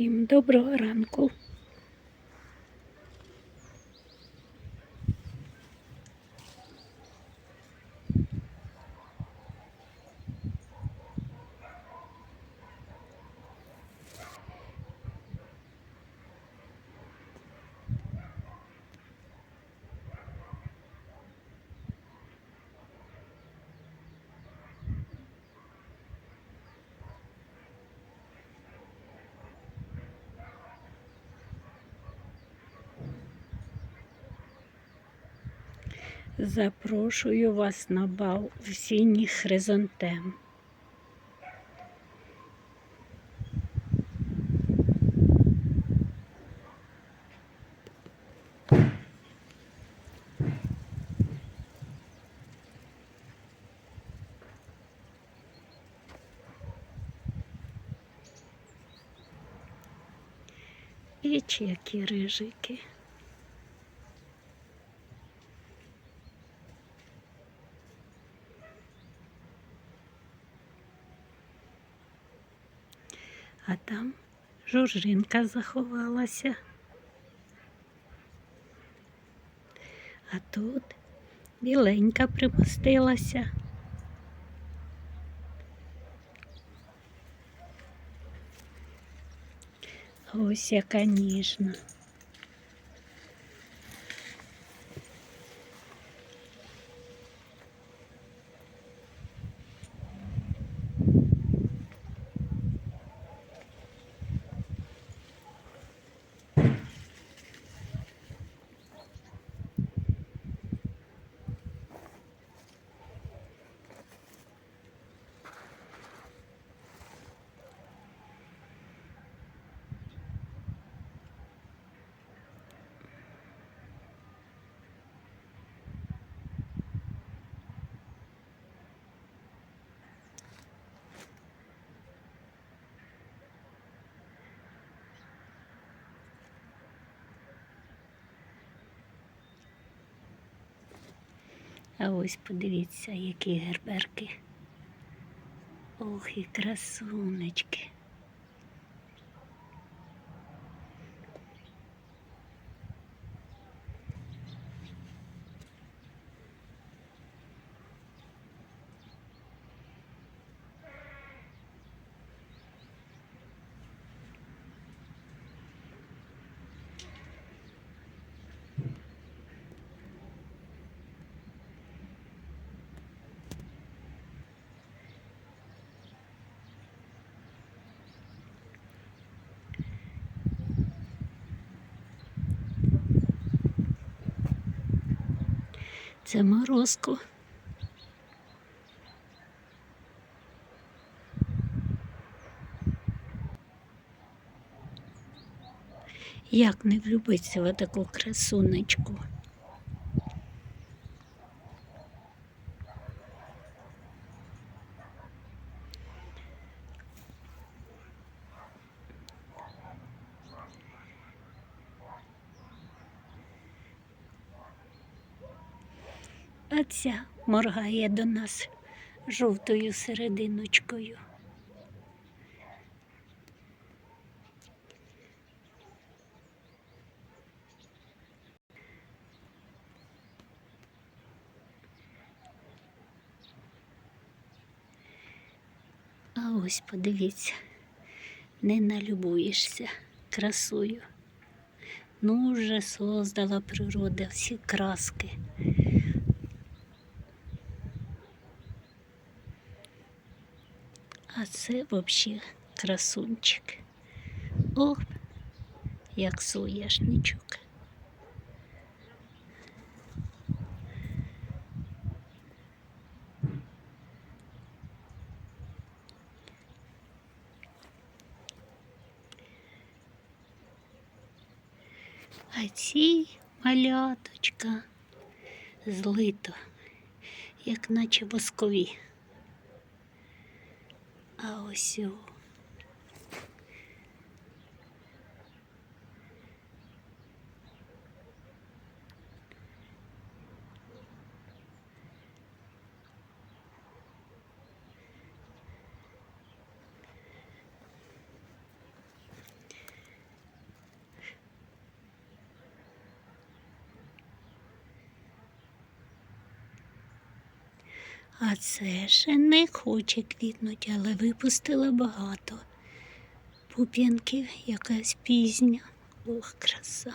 Всім доброго ранку. Запрошую вас на бал осінніх хризантем. І які рижики. Там жужжинка заховалася. А тут біленька примостилася. Ось яка ніжна. А ось подивіться, які герберки. Ох, і красунечки. Це морозко. Як не влюбитися в таку красунечку? А ця моргає до нас жовтою серединочкою. А ось подивіться, не налюбуєшся красою. Ну, вже создала природа всі краски. А це взагалі красунчик. О, як соняшничок. А ці маляточка злито, як наче воскові. А ось о. А це ще не хоче квітнути, але випустила багато. Пуп'янків якась пізня. Ох, краса.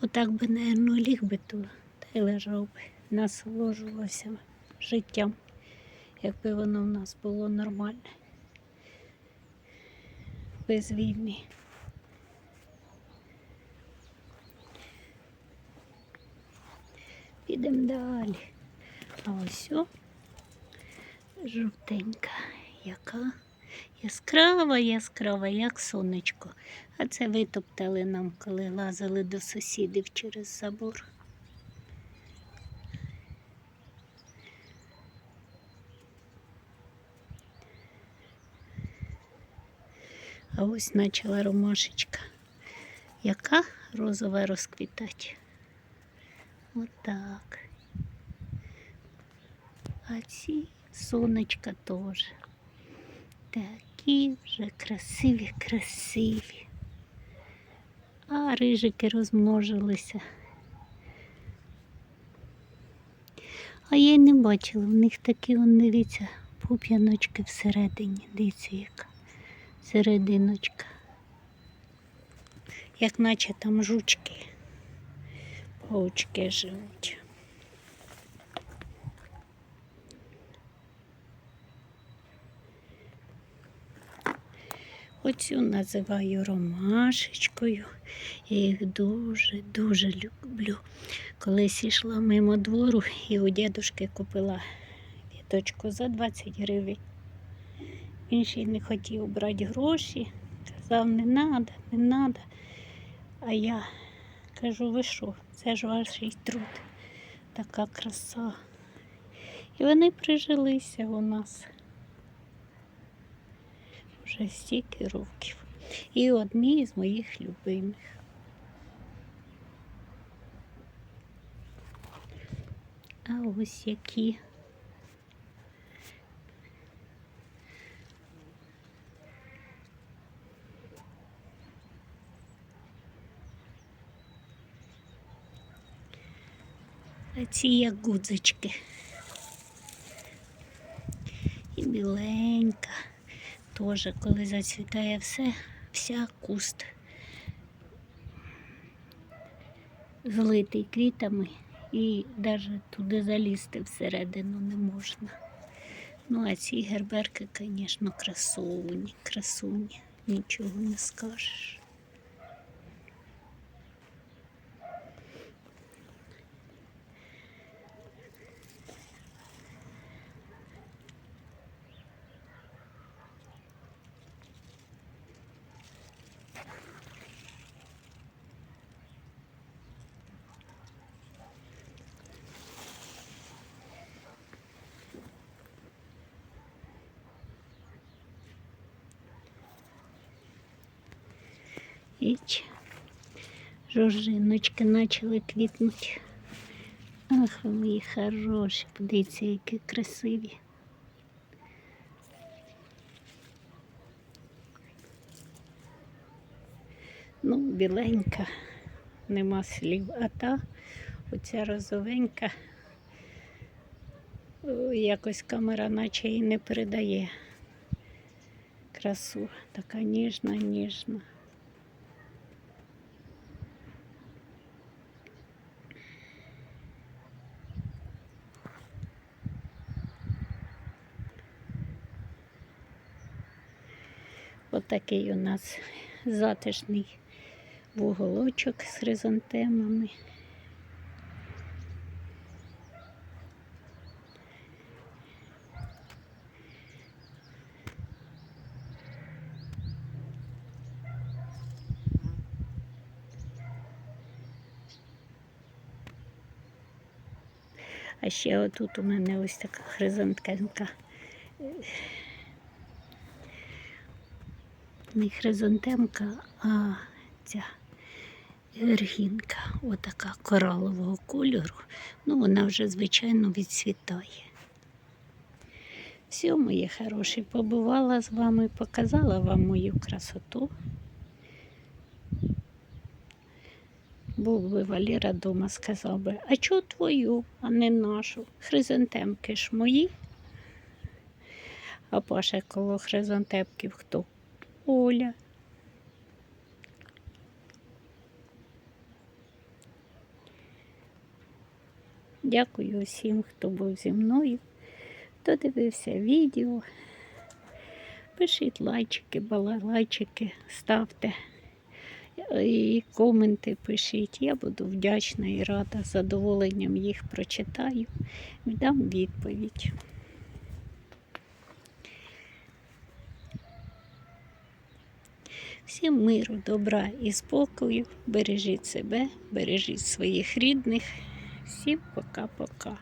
Отак би, напевно, ліг би тут та й лежав би, насолоджувався життям, якби воно в нас було нормальне. Без війни. Підемо далі. Ось о, жовтенька, яка яскрава, яскрава, як сонечко. А це витоптали нам, коли лазили до сусідів через забор. А ось почала ромашечка. Яка розова розквітати. Отак. А ці сонечка теж. Такі вже красиві, красиві. А рижики розмножилися. А я й не бачила, в них такі, вон, дивіться, пуп'яночки всередині. Дивіться, яка серединочка. Як наче там жучки, паучки живуть. Оцю називаю ромашечкою. Я їх дуже-дуже люблю. Колись йшла мимо двору і у дідушки купила віточку за 20 гривень. Він ще й не хотів брати гроші, казав, не треба, не треба. А я кажу, ви що, це ж ваш труд, така краса. І вони прижилися у нас вже стільки років. І одні з моїх любимих. А ось які. А ці як гудзички. І біленька. Теж, коли зацвітає все, вся куст злитий квітами і навіть туди залізти всередину не можна. Ну, а ці герберки, звісно, красуні, красуні, нічого не скажеш. Іч. Жужиночки почали квітнути. Ах, мої хороші, подивіться, які красиві. Ну, біленька, нема слів, а та оця розовенька. Якось камера наче і не передає красу. Така ніжна, ніжна. Отакий у нас затишний вуголочок з хризантемами. А ще отут у мене ось така хризантемка. Не хризантемка, а ця ергінка, отака коралового кольору. Ну, вона вже, звичайно, відцвітає. Все, мої хороші, побувала з вами, показала вам мою красоту. Був би Валера дома, сказав би, а чого твою, а не нашу? Хризантемки ж мої. А Паша коло хризантепків хто? Оля. Дякую усім, хто був зі мною, хто дивився відео. Пишіть лайчики, балалайчики, ставте і коменти пишіть. Я буду вдячна і рада. З задоволенням їх прочитаю і дам відповідь. Всім миру, добра і спокою. Бережіть себе, бережіть своїх рідних. Всім пока-пока.